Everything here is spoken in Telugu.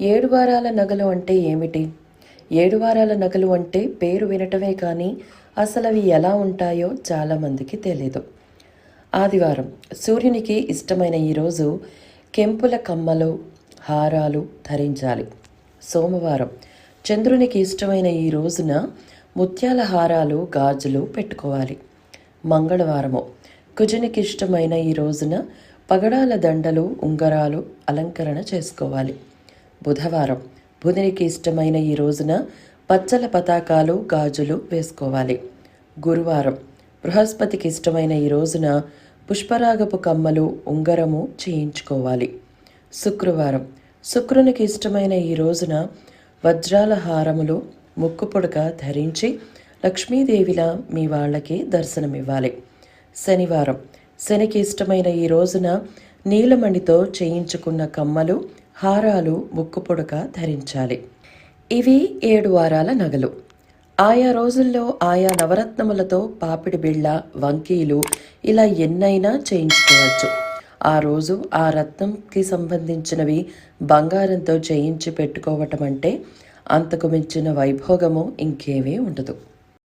ఏడు వారాల నగలు అంటే ఏమిటి? ఏడు వారాల నగలు అంటే పేరు వినటమే కానీ అసలు అవి ఎలా ఉంటాయో చాలామందికి తెలీదు. ఆదివారం సూర్యునికి ఇష్టమైన ఈరోజు కెంపుల కమ్మలు హారాలు ధరించాలి. సోమవారం చంద్రునికి ఇష్టమైన ఈ రోజున ముత్యాల హారాలు గాజులు పెట్టుకోవాలి. మంగళవారము కుజునికి ఇష్టమైన ఈ రోజున పగడాల దండలు ఉంగరాలు అలంకరణ చేసుకోవాలి. బుధవారం బుధునికి ఇష్టమైన ఈ రోజున పచ్చల పతాకాలు గాజులు వేసుకోవాలి. గురువారం బృహస్పతికి ఇష్టమైన ఈ రోజున పుష్పరాగపు కమ్మలు ఉంగరము చేయించుకోవాలి. శుక్రవారం శుక్రునికి ఇష్టమైన ఈ రోజున వజ్రాల హారములు ముక్కుపుడక ధరించి లక్ష్మీదేవిలా మీ వాళ్ళకి దర్శనమివ్వాలి. శనివారం శనికి ఇష్టమైన ఈ రోజున నీలమణితో చేయించుకున్న కమ్మలు హారాలు ముక్కు పొడక ధరించాలి. ఇవి ఏడు వారాల నగలు. ఆయా రోజుల్లో ఆయా నవరత్నములతో పాపిడి బిళ్ళ వంకీలు ఇలా ఎన్నైనా చేయించుకోవచ్చు. ఆ రోజు ఆ రత్నంకి సంబంధించినవి బంగారంతో చేయించి పెట్టుకోవటం అంటే అంతకు మించిన వైభోగము ఇంకేమీ ఉండదు.